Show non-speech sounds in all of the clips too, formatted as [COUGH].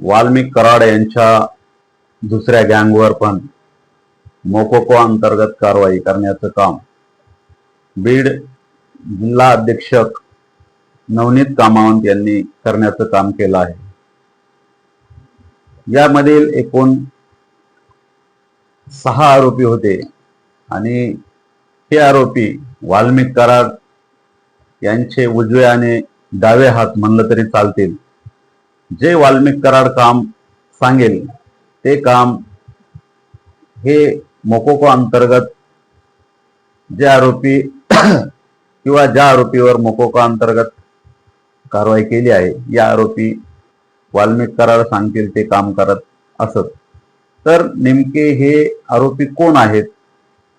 वाल्मिक कराड यांच्या दुसऱ्या गँगवर पण मोकोको अंतर्गत कारवाई करण्याचं काम. बीड जिल्हा अधीक्षक नवनीत कामावंत यांनी करण्याचं काम केलं आहे. यामधील एकूण सहा आरोपी होते आणि हे आरोपी वाल्मिक कराड यांचे उजवे आणि डावे हात म्हणलं तरी चालतील. जे वाल्मिक कराड काम सांगेल ते काम हे मोकोको अंतर्गत जे आरोपी [CLEARS THROAT] किंवा ज्या आरोपीवर मोकोका अंतर्गत कारवाई केली आहे या आरोपी वाल्मिक कराड सांगतील ते काम करत असत. तर नेमके हे आरोपी कोण आहेत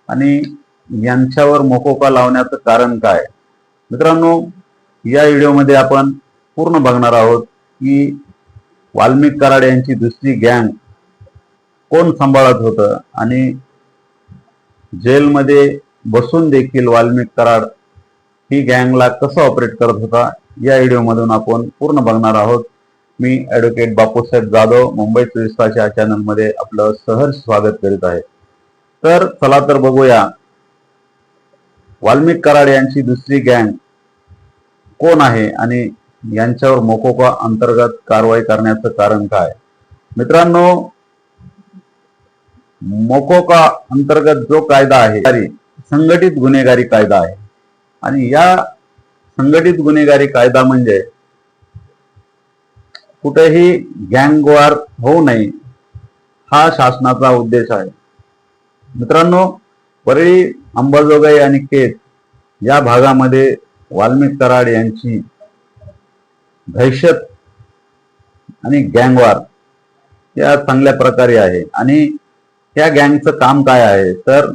आणि यांच्यावर मोकोका लावण्याचं कारण काय? मित्रांनो या व्हिडिओमध्ये आपण पूर्ण बघणार आहोत की वाल्मिक कराड यांची दुसरी गँग कोण सांभाळत होतं? आणि जेलमध्ये बसून देखील वाल्मिक कराड ही गँगला कसं ऑपरेट करत होता? या व्हिडिओमधून आपण पूर्ण बघणार आहोत. मी ऍडव्होकेट बापूसाहेब जाधव मुंबई चोवीस तास चॅनलमध्ये आपलं सहर्ष स्वागत करीत आहे. तर चला तर बघूया. वाल्मिक कराड यांची दुसरी गँग कोण आहे? आणि यांच्यावर मोकोका अंतर्गत कारवाई करण्याचं कारण काय? मित्रांनो मोकोका अंतर्गत जो कायदा आहे संघटित गुन्हेगारी कायदा आहे. आणि या संघटित गुन्हेगारी कायदा म्हणजे कुठेही गँगवार होऊ नये हा शासनाचा उद्देश आहे. मित्रांनो परळी अंबाजोगाई आणि केत या भागामध्ये वाल्मिक कराड यांची दहशत आणि गँगवार या चांगल्या प्रकारे आहे. आणि त्या गँगचं काम काय आहे? तर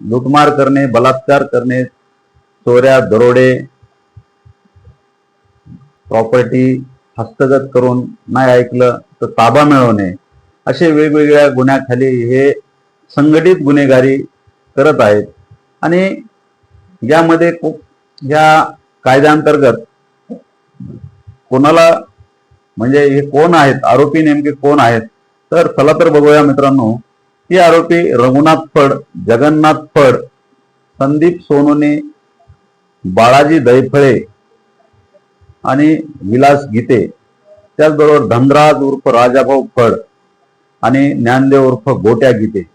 लुटमार करणे बलात्कार करणे चोऱ्या दरोडे प्रॉपर्टी हस्तगत करून नाही ऐकलं तर ताबा मिळवणे असे वेगवेगळ्या गुन्ह्याखाली हे संघटित गुन्हेगारी करत आहेत. आणि यामध्ये खूप या कायद्याअंतर्गत कोणाला म्हणजे हे कोण आहेत? आरोपी नेमके कोण आहेत? तर चला तर बघूया मित्रांनो. हे आरोपी रघुनाथ फड जगन्नाथ फड संदीप सोनोने बाळाजी दैफळे आणि विलास गीते. त्याचबरोबर धनराज उर्फ राजाभाऊ फड आणि ज्ञानदेव उर्फ गोट्या गीते.